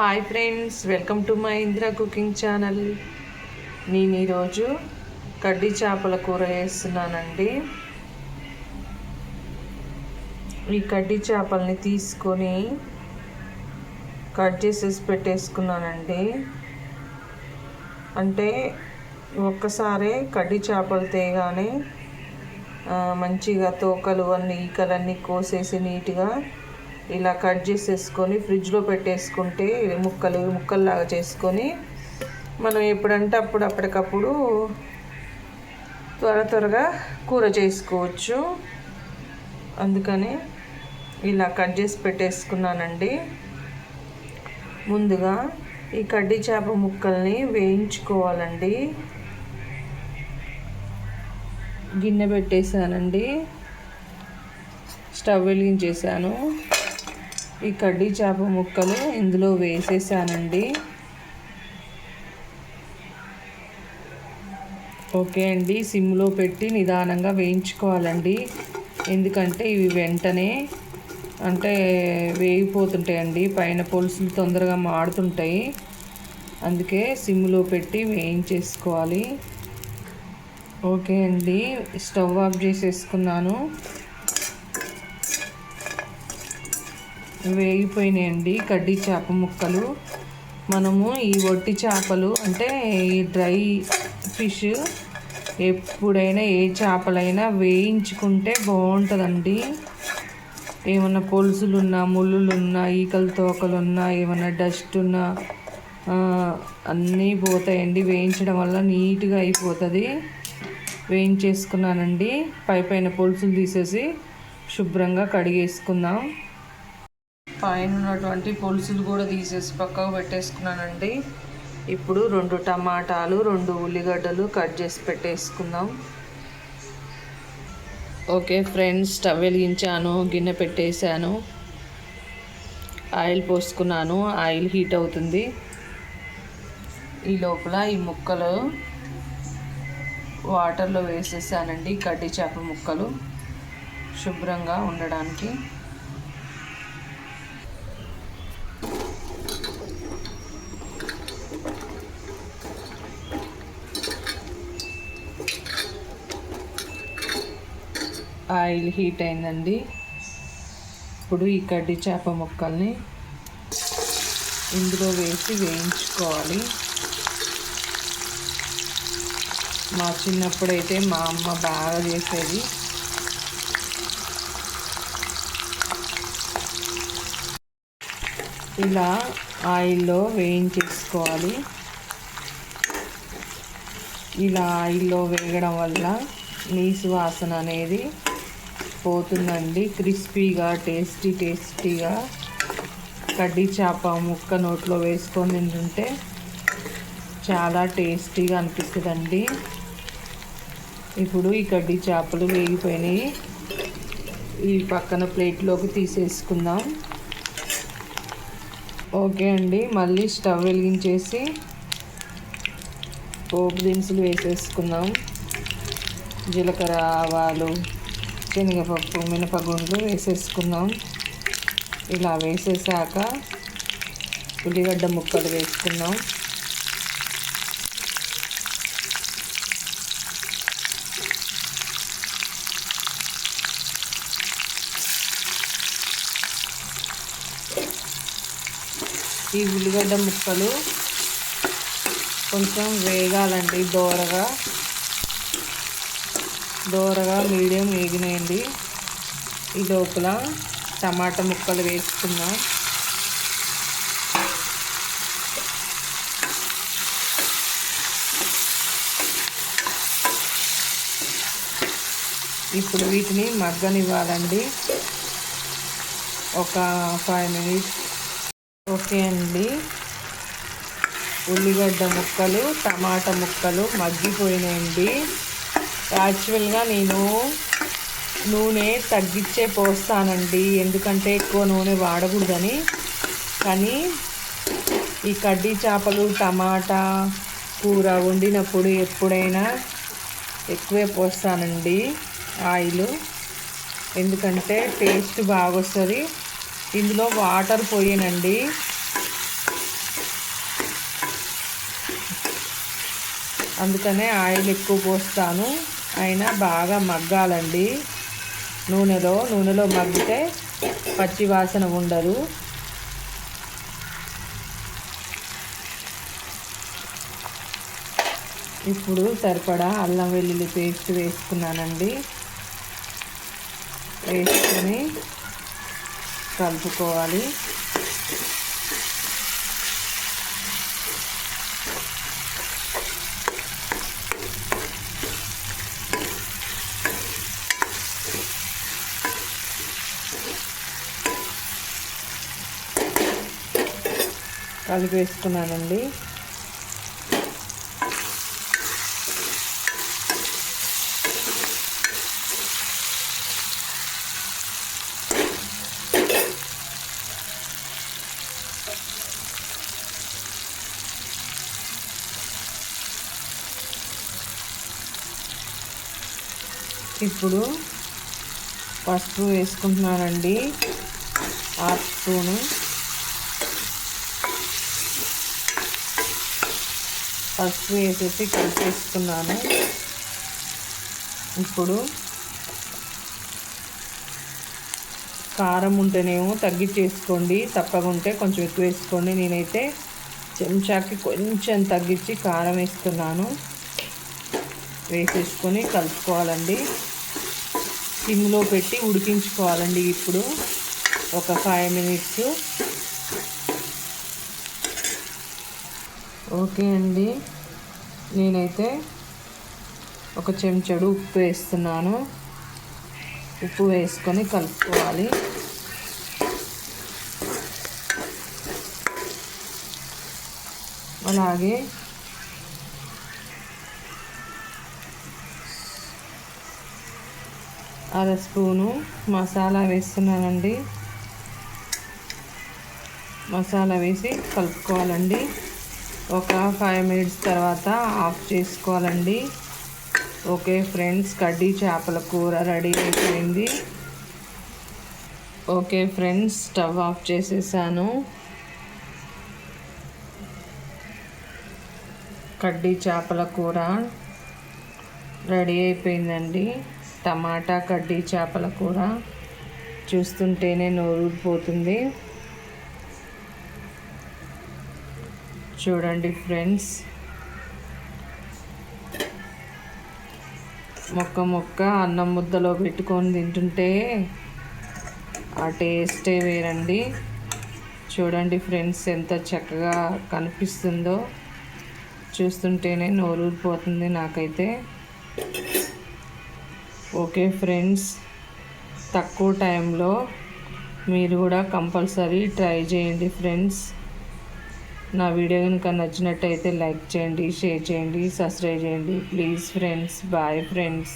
Hi friends welcome to my Indra cooking channel నేను ఈరోజు కడ్డీ చేపల కూర వేస్తున్నానండి. ఈ కడ్డీ చేపల్ని తీసుకొని కట్ చేసేసి పెట్టేసుకున్నానండి. అంటే ఒక్కసారే కడ్డీ చేపలు తేగానే మంచిగా తోకలు అన్ని ఈకలన్నీ కోసేసి నీట్గా ఇలా కట్ చేసేసుకొని ఫ్రిడ్జ్లో పెట్టేసుకుంటే ముక్కలు ముక్కల్లాగా చేసుకొని మనం ఎప్పుడంటే అప్పుడు అప్పటికప్పుడు త్వర త్వరగా కూర చేసుకోవచ్చు. అందుకని ఇలా కట్ చేసి పెట్టేసుకున్నానండి. ముందుగా ఈ కడ్డీ చేప ముక్కల్ని వేయించుకోవాలండి. గిన్నె పెట్టేశానండి. స్టవ్ వెలిగించేసాను ఈ కడ్డీ చేప ముక్కలు ఇందులో వేసేసానండి. ఓకే అండి సిమ్లో పెట్టి నిదానంగా వేయించుకోవాలండి. ఎందుకంటే ఇవి వెంటనే అంటే వేగిపోతుంటాయండి పైన పొలుసులు తొందరగా మాడుతుంటాయి. అందుకే సిమ్లో పెట్టి వేయించేసుకోవాలి. ఓకే అండి స్టవ్ ఆఫ్ చేసేసుకున్నాను. వేగిపోయినాయండి కడ్డీ చేప ముక్కలు. మనము ఈ వట్టి చేపలు అంటే ఈ డ్రై ఫిష్ ఎప్పుడైనా ఏ చేపలైనా వేయించుకుంటే బాగుంటుందండి. ఏమన్నా పొలుసులున్నా ముళ్ళులున్నా ఈకల తోకలున్నా ఏమన్నా డస్ట్ ఉన్నా అన్నీ పోతాయండి. వేయించడం వల్ల నీట్గా అయిపోతుంది. వేయించేసుకున్నానండి. పై పైన పొలుసులు తీసేసి శుభ్రంగా కడిగేసుకుందాం. పైన ఉన్నటువంటి పులుసులు కూడా తీసేసి పక్కకు పెట్టేసుకున్నానండి. ఇప్పుడు రెండు టమాటాలు రెండు ఉల్లిగడ్డలు కట్ చేసి పెట్టేసుకుందాం. ఓకే ఫ్రెండ్స్ స్టవ్ వెలిగించాను గిన్నె పెట్టేశాను. ఆయిల్ పోసుకున్నాను ఆయిల్ హీట్ అవుతుంది. ఈ లోపల ఈ ముక్కలు వాటర్లో వేసేసానండి కడ్డీ చేప ముక్కలు శుభ్రంగా ఉండడానికి. ఆయిల్ హీట్ అయిందండి. ఇప్పుడు ఈ కడ్డి చేప ముక్కల్ని ఇందులో వేసి వేయించుకోవాలి. మా చిన్నప్పుడైతే మా అమ్మ బాగా చేసేది. ఇలా ఆయిల్లో వేయించేసుకోవాలి. ఇలా ఆయిల్లో వేగడం వల్ల నీసు వాసన అనేది పోతుందండి. క్రిస్పీగా టేస్టీ టేస్టీగా. కడ్డీ చేప ముక్క నోట్లో వేసుకొని తింటుంటే చాలా టేస్టీగా అనిపిస్తుందండి. ఇప్పుడు ఈ కడ్డీ చేపలు వేగిపోయినాయి. ఈ పక్కన ప్లేట్లోకి తీసేసుకుందాం. ఓకే అండి. మళ్ళీ స్టవ్ వెలిగించేసి పోపు దినుసులు వేసేసుకుందాం. జీలకర్ర ఆవాలు శనగపప్పు మినపగుండ్లు వేసేసుకుందాం ఇలా వేసేసాక ఉల్లిగడ్డ ముక్కలు వేసుకుందాం ఈ ఉల్లిగడ్డ ముక్కలు కొంచెం వేగాలండి దోరగా. దోరగా మీడియం వేగినాయండి. ఈ లోపల టమాటా ముక్కలు వేసుకుందాం. ఇప్పుడు వీటిని మగ్గనివ్వాలండి. ఒక ఫైవ్ మినిట్స్. ఓకే అండి. ఉల్లిగడ్డ ముక్కలు టమాటా ముక్కలు మగ్గిపోయినాయండి. యాక్చువల్గా నేను నూనె తగ్గించే పోస్తానండి. ఎందుకంటే ఎక్కువ నూనె వాడకూడదని. కానీ ఈ కడ్డీ చేపలు టమాటా కూర వండినప్పుడు ఎప్పుడైనా ఎక్కువే పోస్తానండి ఆయిల్. ఎందుకంటే టేస్ట్ బాగొస్తుంది. ఇందులో వాటర్ పోయానండి. అందుకనే ఆయిల్ ఎక్కువ పోస్తాను. అయినా బాగా మగ్గాలండి. నూనెలో నూనెలో మగ్గితే పచ్చి వాసన ఉండదు. ఇప్పుడు సరిపడా అల్లం వెల్లుల్లి పేస్ట్ వేసుకున్నానండి. వేసుకొని కలుపుకోవాలి. కలిపి వేసుకున్నానండి. ఇప్పుడు పసుపు వేసుకుంటున్నానండి. Half spoon. పసుపు వేసేసి కలిపేసుకున్నాను. ఇప్పుడు కారం ఉంటేనేమో తగ్గించేసుకోండి తప్పకుంటే కొంచెం ఎక్కువ వేసుకోండి. నేనైతే చెంచాకి కొంచెం తగ్గించి కారం వేస్తున్నాను. వేసేసుకొని కలుపుకోవాలండి. సిమ్లో పెట్టి ఉడికించుకోవాలండి. ఇప్పుడు ఒక ఫైవ్ మినిట్స్ ఓకే అండి. నేనైతే ఒక చెంచడు ఉప్పు వేస్తున్నాను. ఉప్పు వేసుకొని కలుపుకోవాలి. అలాగే అర స్పూను మసాలా వేస్తున్నానండి. మసాలా వేసి కలుపుకోవాలండి. ఒక ఫైవ్ మినిట్స్ తర్వాత ఆఫ్ చేసుకోవాలండి. ఓకే ఫ్రెండ్స్ కడ్డీ చేపల కూర రెడీ అయిపోయింది. ఓకే ఫ్రెండ్స్ స్టవ్ ఆఫ్ చేసేసాను. కడ్డీ చేపల కూర రెడీ అయిపోయిందండి. టమాటా కడ్డీ చేపల కూర చూస్తుంటేనే నోరూరిపోతుంది చూడండి ఫ్రెండ్స్. మొక్క మొక్క అన్నం ముద్దలో పెట్టుకొని తింటుంటే ఆ టేస్టే వేరండి. చూడండి ఫ్రెండ్స్ ఎంత చక్కగా కనిపిస్తుందో. చూస్తుంటేనే నోరూరిపోతుంది నాకైతే. ఓకే ఫ్రెండ్స్ తక్కువ టైంలో మీరు కూడా కంపల్సరీ ట్రై చేయండి ఫ్రెండ్స్. నా వీడియో కనుక నచ్చినట్టయితే లైక్ చేయండి షేర్ చేయండి సబ్స్క్రైబ్ చేయండి. Please friends bye friends.